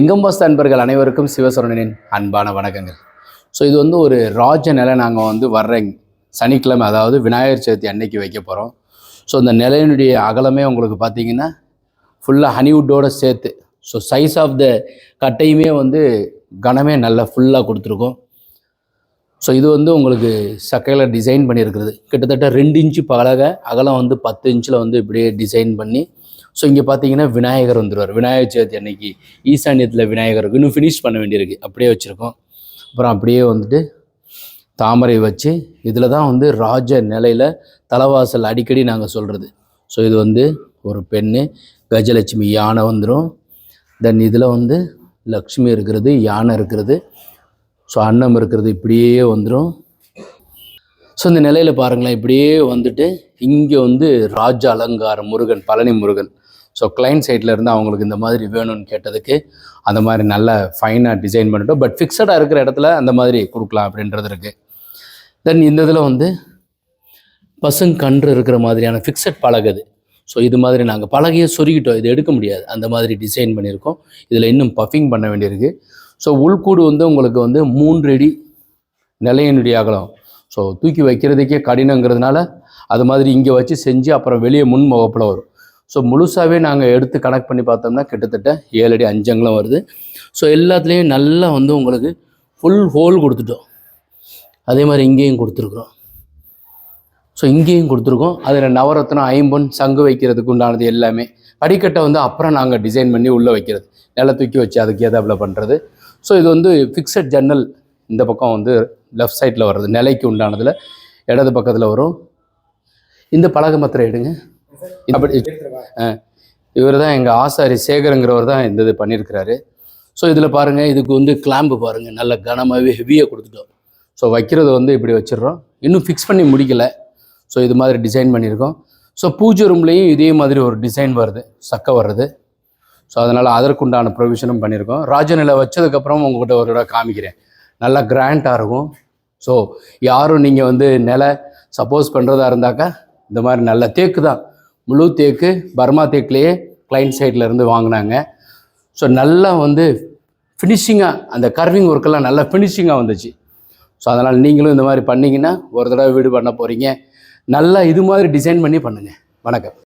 இங்கம்பாஸ் அன்பர்கள் அனைவருக்கும் சிவசரணனின் அன்பான வணக்கங்கள். ஸோ இது வந்து ஒரு ராஜ நிலை நாங்கள் வந்து வர்ற சனிக்கிழமை அதாவது விநாயகர் சதுர்த்தி அன்னைக்கு வைக்க போகிறோம் ஸோ இந்த நிலையினுடைய அகலமே உங்களுக்கு பார்த்தீங்கன்னா ஃபுல்லாக ஹனிவுட்டோட சேர்த்து ஸோ சைஸ் ஆஃப் த கட்டையுமே வந்து கனமே நல்லா ஃபுல்லாக கொடுத்துருக்கோம். ஸோ இது வந்து உங்களுக்கு சக்கையில் டிசைன் பண்ணியிருக்கிறது. கிட்டத்தட்ட ரெண்டு இன்ச்சு பழக அகலம் வந்து பத்து இன்ச்சில் வந்து இப்படியே டிசைன் பண்ணி ஸோ இங்கே பார்த்தீங்கன்னா விநாயகர் வந்துடுவார் விநாயகர் சதுர்த்தி அன்னைக்கு ஈசான்யத்தில் விநாயகர் இருக்கு. இன்னும் ஃபினிஷ் பண்ண வேண்டியிருக்கு. அப்படியே வச்சுருக்கோம். அப்புறம் அப்படியே வந்துட்டு தாமரை வச்சு இதில் தான் வந்து ராஜ நிலையில் தலைவாசல் அடிக்கடி நாங்கள் சொல்கிறது ஸோ இது வந்து ஒரு பெண்ணு கஜலட்சுமி யானை வந்துடும் தென் இதில் வந்து லக்ஷ்மி இருக்கிறது யானை இருக்கிறது. ஸோ அன்னம் இருக்கிறது இப்படியே வந்துடும் ஸோ இந்த நிலையில் பாருங்களேன் இப்படியே வந்துட்டு இங்கே வந்து ராஜ அலங்காரம் முருகன் பழனி முருகன். ஸோ கிளைண்ட் சைடில் இருந்து அவங்களுக்கு இந்த மாதிரி வேணும்னு கேட்டதுக்கு அந்த மாதிரி நல்ல ஃபைனாக டிசைன் பண்ணிட்டோம். பட் ஃபிக்ஸடாக இருக்கிற இடத்துல அந்த மாதிரி கொடுக்கலாம் அப்படின்றது இருக்குது தென் இந்த இதில் வந்து பசுங்கன்று இருக்கிற மாதிரியான ஃபிக்ஸட் பழகுது ஸோ இது மாதிரி நாங்கள் பலகையை சொருகிட்டோம். இது எடுக்க முடியாது. அந்த மாதிரி டிசைன் பண்ணியிருக்கோம். இதில் இன்னும் பஃபிங் பண்ண வேண்டியிருக்கு. ஸோ உள்கூடு வந்து உங்களுக்கு வந்து மூன்று அடி நிலையினுடைய அகலம். ஸோ தூக்கி வைக்கிறதுக்கே கடினங்கிறதுனால அது மாதிரி இங்கே வச்சு செஞ்சு அப்புறம் வெளியே முன் முகப்பில் வரும். ஸோ முழுசாகவே நாங்கள் எடுத்து கனெக்ட் பண்ணி பார்த்தோம்னா கிட்டத்தட்ட ஏழு அடி அஞ்சங்கலம் வருது. ஸோ எல்லாத்துலேயும் நல்லா வந்து உங்களுக்கு ஃபுல் ஹோல் கொடுத்துட்டோம். அதே மாதிரி இங்கேயும் கொடுத்துருக்குறோம். ஸோ இங்கேயும் கொடுத்துருக்கோம். அதில் நவரத்னம் ஐம்பொன் சங்கு வைக்கிறதுக்கு உண்டானது எல்லாமே. படிக்கட்டை வந்து அப்புறம் நாங்கள் டிசைன் பண்ணி உள்ளே வைக்கிறது. நில தூக்கி வச்சு அதுக்கு ஏதாப்புல பண்ணுறது ஸோ இது வந்து ஃபிக்ஸட் ஜன்னல் இந்த பக்கம் வந்து லெஃப்ட் சைடில் வர்றது. நிலைக்கு உண்டானதில் இடது பக்கத்தில் வரும். இந்த பலகை மாத்திரை எடுங்க. அப்படி இவர் தான் எங்கள் ஆசாரி சேகருங்கிறவர் தான் இந்த இது பண்ணியிருக்கிறாரு. ஸோ இதில் பாருங்கள் இதுக்கு வந்து கிளாம்பு பாருங்கள் நல்ல கனமாகவே ஹெவியாக கொடுத்துட்டோம். ஸோ வைக்கிறது வந்து இப்படி வச்சிடுறோம். இன்னும் ஃபிக்ஸ் பண்ணி முடிக்கல. ஸோ இது மாதிரி டிசைன் பண்ணியிருக்கோம். ஸோ பூஜை ரூம்லேயும் இதே மாதிரி ஒரு டிசைன் வருது சக்கை வர்றது ஸோ அதனால் அதற்குண்டான ப்ரொவிஷனும் பண்ணியிருக்கோம். ராஜநிலை வச்சதுக்கப்புறம் உங்கள்கிட்ட ஒரு தடவை காமிக்கிறேன். நல்லா கிராண்டாக இருக்கும். ஸோ யாரும் நீங்கள் வந்து நிலை சப்போஸ் பண்ணுறதா இருந்தாக்கா இந்த மாதிரி நல்ல தேக்கு தான் முழு தேக்கு பர்மா தேக்குலேயே கிளைண்ட் சைட்லேருந்து வாங்கினாங்க. ஸோ நல்லா வந்து ஃபினிஷிங்காக அந்த கர்விங் ஒர்க்கெல்லாம் நல்லா ஃபினிஷிங்காக வந்துச்சு. ஸோ அதனால் நீங்களும் இந்த மாதிரி பண்ணிங்கன்னா ஒரு தடவை வீடு பண்ண போகிறீங்க நல்லா இது மாதிரி டிசைன் பண்ணி பண்ணுங்கள் வணக்கம்.